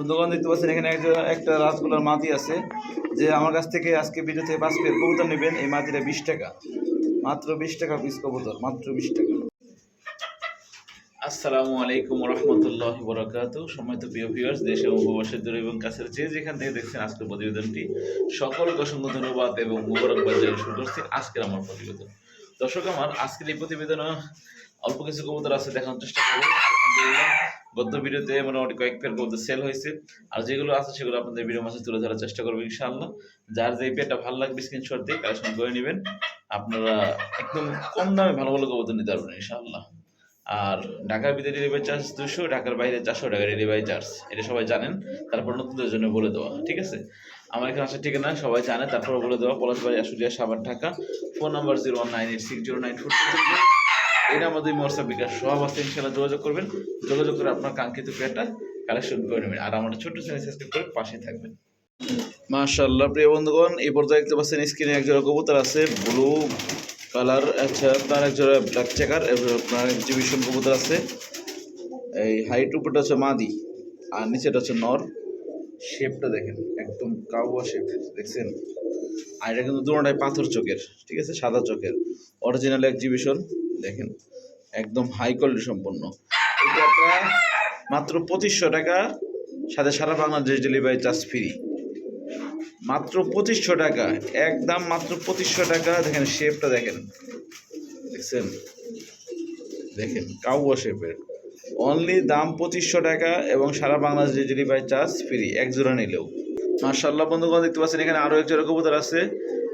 বন্ধুগণ দেখতে পাচ্ছেন, এখানে একটা রাসগোলার মাটি আছে, যে আমার কাছ থেকে আজকে ভিডিও থেকে পাঁচ পেয়ার কবুতর নেবেন, এই মাটিটা বিশ টাকা। মাত্র বিশ টাকা পিস কবুতর, মাত্র বিশ টাকা। আসসালামু আলাইকুম রহমতুল্লাহ বরাকাত সম্মানিত প্রিয় ভিউয়ার্স দেশে ও প্রবাসের দূরে এবং কাছের যে যেখান থেকে দেখছেন আজকের প্রতিবেদনটি, সকলকে অসংখ্য ধন্যবাদ এবং মুবারকবাদ জানিয়ে শুরু করছি আজকের আমার প্রতিবেদন। দর্শক আমার, আজকের এই প্রতিবেদনে অল্প কিছু কবুতর আছে, দেখানোর চেষ্টা করব। গত ভিডিওতে মোটামুটি কয়েক পেয়ার কবুতর সেল হয়েছে। আর যেগুলো আছে সেগুলো আপনাদের ভিডিও মাসে তুলে ধরার চেষ্টা করব ইনশাআল্লাহ। যার যে পেয়ারটা ভালো লাগবে স্ক্রিনশট দিয়ে কালেকশন করে নেবেন। আপনারা একদম কম দামে ভালো ভালো কবুতর নিতে পারবেন ইনশাআল্লাহ। আর ঢাকার ভিতরে ডেলিভারি চার্জ দুশো ঢাকার বাইরে চারশো টাকা ডেলিভারি চার্জ এটা সবাই জানেন তারপর নতুনদের জন্য বলে দেওয়া ঠিক আছে? আমার এখানে আসার ঠিকানা সবাই জানে তারপর বলে দেওয়া Palashbari Ashulia Savar Dhaka. Phone number zero one nine eight six zero nine four এটা আমাদের হোয়াটসঅ্যাপ বিকাশ। সব আছে ইনশাল্লাহ যোগাযোগ করবেন। যোগাযোগ করে আপনার কাঙ্ক্ষিত পেয়ারটা কালেকশন করে নেবেন। আর আমার ছোট্ট চ্যানেল সাবস্ক্রাইব করে পাশে থাকবেন। মাশাআল্লাহ, প্রিয় বন্ধুগণ, এই পর্যায়ে দেখতে পাচ্ছেন স্ক্রিনে এক জোড়া কবুতর আছে ব্লু কালার আচ্ছা আপনার এক জোড়া ব্ল্যাক চেকার আপনার এক্সিবিশন কবুতর আছে। এই হাইট উপরটা হচ্ছে মাদি, আর নিচেটা হচ্ছে নর। শেপটা দেখেন, একদম কাউয়া শেপ দেখছেন? আর এটা কিন্তু দুটোটাই পাথর চোখের, ঠিক আছে? সাদা চোখের। অরিজিনাল এক্সিবিশন দেখেন, একদম হাই কোয়ালিটি সম্পন্ন মাত্র পঁচিশশো টাকা, সাথে সারা বাংলাদেশ ডেলিভারি চার্জ ফ্রি মাত্র পঁচিশশো টাকা, একদম মাত্র পঁচিশশো টাকা। দেখেন শেপটা দেখেন। দেখছেন? দেখেন কাউয়া শেপের অনলি দাম পঁচিশশো টাকা এবং সারা বাংলাদেশ ডেলিভারি চার্জ ফ্রি এক জোড়া নিলেও। মার্শাল্লাহ বন্ধুগণ, দেখতে পাচ্ছেন এখানে আরও এক জোড়া কবুতর আছে।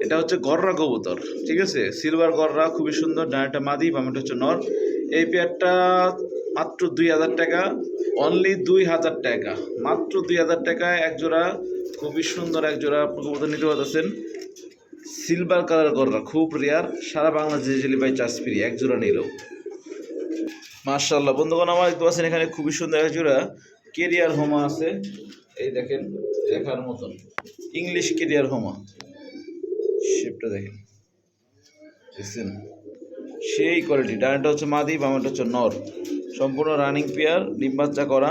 এটা হচ্ছে গররা কবুতর, ঠিক আছে? সিলভার গররা, খুবই সুন্দর ডানাটা মাদি বামেটা হচ্ছে নর। এই পেয়ারটা মাত্র দুই হাজার টাকা অনলি দুই হাজার টাকা। মাত্র দুই হাজার টাকায় এক জোড়া, খুবই সুন্দর এক জোড়া কবুতর নিতে পারতেছেন। সিলভার কালার গররা, খুব রেয়ার সারা বাংলাদেশ ডেলিভারি চার্জ ফ্রি এক জোড়া নিলেও মার্শাল্লাহ বন্ধুগণ, আমার দেখতে পাচ্ছেন এখানে খুবই সুন্দর এক জোড়া। কেরিয়ার হোমা আছে। এই দেখেন দেখার মতন। ইংলিশ কেরিয়ার হোমা শেপটা দেখেন। দেখছেন? সেই কোয়ালিটি ডানটা হচ্ছে মাদি, বামাটা হচ্ছে নর। সম্পূর্ণ রানিং পেয়ার ডিম করা।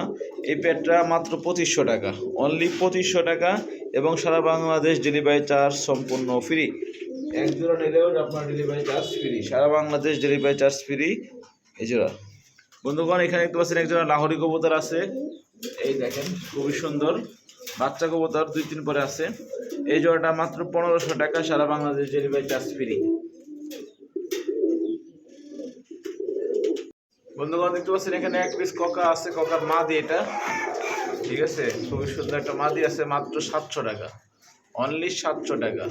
এই পেয়ারটা মাত্র পঁচিশশো টাকা। অনলি পঁচিশশো টাকা এবং সারা বাংলাদেশ ডেলিভারি চার্জ সম্পূর্ণ ফ্রি এক জোড়া নিলেও আপনার ডেলিভারি চার্জ ফ্রি সারা বাংলাদেশ ডেলিভারি চার্জ ফ্রি এই জোড়া। বন্ধুগণ, এখানে দেখতে পাচ্ছেন একজন লাহোরি কবুতর আছে। এই দেখেন, খুবই সুন্দর। বাচ্চা কবুতর, দুই তিন পরে আছে। এই জোড়াটা মাত্র পনেরোশো টাকা, সারা বাংলাদেশ ডেলিভারি চার্জ ফ্রি। বন্ধুগণ, দেখতে পাচ্ছেন এখানে এক পিস ককা আছে, ককার মাদি এটা। ঠিক আছে? খুবই সুন্দর একটা মাদি আছে, মাত্র সাতশো টাকা। অনলি সাতশো টাকা।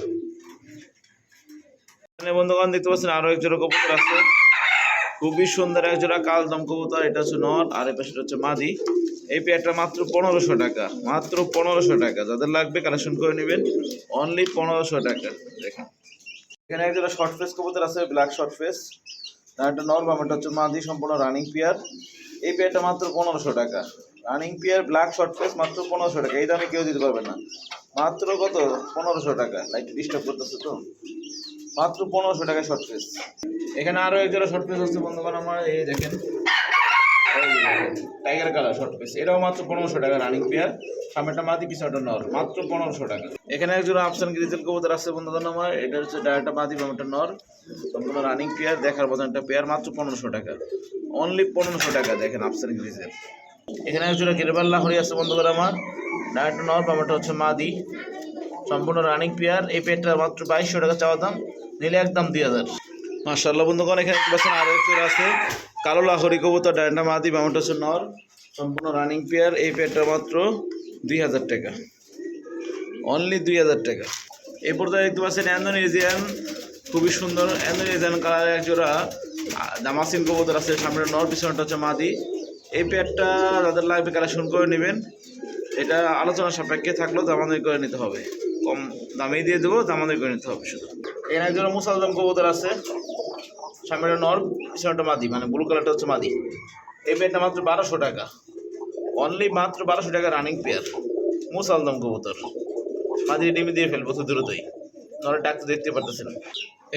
এখানে বন্ধুগণ, দেখতে পাচ্ছেন আরও এক জোড়া কবুতর আছে। খুবই সুন্দর এক জোড়া কালদম কবুতর, এটা হচ্ছে নর আর এই পাশে হচ্ছে মাদি। এই পেয়ারটা মাত্র পনেরোশো টাকা, মাত্র পনেরোশো টাকা। যাদের লাগবে কালেকশন করে নেবেন অনলি পনেরোশো টাকা। দেখেন। এখানে এক জোড়া শর্ট ফেস কবুতর আছে ব্ল্যাক শর্ট ফেস তার একটা নর বাম একটা হচ্ছে মাদি সম্পূর্ণ রানিং পেয়ার। এই পেয়ারটা মাত্র পনেরোশো টাকা। Running pair black short face মাত্র পনেরোশো টাকা। এই দামে কেউ দিতে পারবে না। মাত্র কত? পনেরোশো টাকা। লাইট ডিস্টার্ব করতেছে তো। মাত্র পনেরোশো টাকা শর্ট ফেস এখানে আরও এক জোড়া শর্ট ফেস হচ্ছে বন্ধুগণ আমার, এই দেখেন। টাইগার কালার শর্ট পিস এটাও মাত্র পনেরোশো টাকা রানিং পেয়ার সামনেটা মাদি পিছনেটা নর মাত্র পনেরোশো টাকা। এখানে একজন আফসান গ্রিজেল কবুতর আছে বন্ধুগণ আমার, এটা হচ্ছে ডায়াটা মাদি বামেটা নর সম্পূর্ণ রানিং পেয়ার দেখার মতন একটা পেয়ার মাত্র পনেরোশো টাকা। অনলি পনেরোশো টাকা দেখেন আফসান গ্রিজেল এখানে একজন গেরবাল্লা হরি আছে বন্ধুগণ আমার। ডায়াটা নর বামেটা হচ্ছে মাদি। সম্পূর্ণ রানিং পেয়ার এই পেয়ারটা মাত্র বাইশশো টাকা চাওয়া দাম। নিলে একদম দুই হাজার। মার্শাল্লাহ বন্ধুগণ এখানে দেখতে পাচ্ছেন আরও একজন আছে। কালো লাহরি কবুতর ডান্ডা মাদি বামটা হচ্ছে নর। সম্পূর্ণ রানিং পেয়ার এই পেয়ারটা মাত্র দুই হাজার টাকা। অনলি দুই হাজার টাকা। এই পর্যায়ে দেখতে পাচ্ছেন অ্যান্ডোনেজিয়ান খুবই সুন্দর অ্যান্ডোনেজিয়ান কালারের এক জোড়া আহ, দামাসিন কবুতর আছে। সামনে নর পিছনটা হচ্ছে মাদি এই পেয়ারটা যাদের লাগবে কালেকশন করে নেবেন। এটা আলোচনা সাপেক্ষে থাকলেও দামাদারি করে নিতে হবে। কম দামেই দিয়ে দেবো দামাদারি করে নিতে হবে শুধু। এখানে একজন মুসালদম কবুতর আছে। সামনেটা নর পিছনেটা মাদি মানে ব্লু কালারটা হচ্ছে মাদি। এই পেয়ারটা মাত্র বারোশো টাকা। অনলি মাত্র বারোশো টাকা রানিং পেয়ার মুসালদম কবুতর। মাদি ডিমি দিয়ে ফেলব খুব দ্রুতই। নরের ডাক্তার দেখতে পারতেছেন।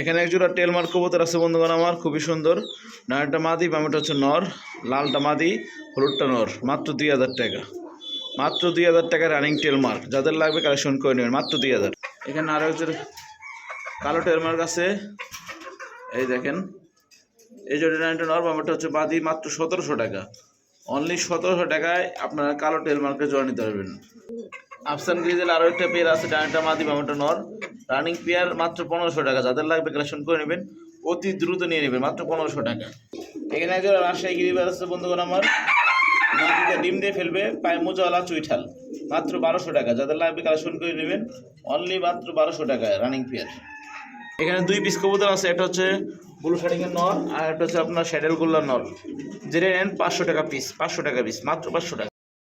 এখানে একজোড়া টেলমার্ক কবুতর আছে বন্ধুগণ আমার, খুবই সুন্দর। নারটা মাদি বামেটা হচ্ছে নর। লালটা মাদি, হলুদটা নর। মাত্র দুই হাজার টাকা। মাত্র দুই হাজার টাকা রানিং টেল মার্ক যাদের লাগবে কালেকশন করে নেবেন, মাত্র দুই হাজার। এখানে আরও একজন কালো টেল মার্ক আছে। এই দেখেন। এই জন্য নাইনটা নর বাম্বারটা হচ্ছে বাদি মাত্র সতেরোশো টাকা। অনলি সতেরোশো টাকায় আপনারা কালো টেল মার্কে জয়েন নিতে পারবেন। আফসান গ্রিজেল আরও একটা পেয়ার আছে, ডানটা মাদি বামাটা নর। রানিং পেয়ার মাত্র পনেরোশো টাকা। যাদের লাগবে কালেকশন করে নেবেন, অতি দ্রুত নিয়ে নেবেন, মাত্র পনেরোশো টাকা। এখানে একজন রাজশাহী গিরিবার আছে, বন্ধুগণ আমার। ডিম দিয়ে ফেলবে, পায়ে মোজাওয়ালা চুইঠাল। মাত্র বারোশো টাকা। যাদের লাগবে কালেকশন করে নেবেন। অনলি মাত্র বারোশো টাকা রানিং পেয়ার এখানে দুই পিস কবুতর আছে, একটা হচ্ছে ব্লু শার্টিংয়ের নর আর একটা হচ্ছে আপনার শ্যাডেল গোল্লার নর। যেটা নেন পাঁচশো টাকা পিস পাঁচশো টাকা পিস মাত্র পাঁচশো টাকা।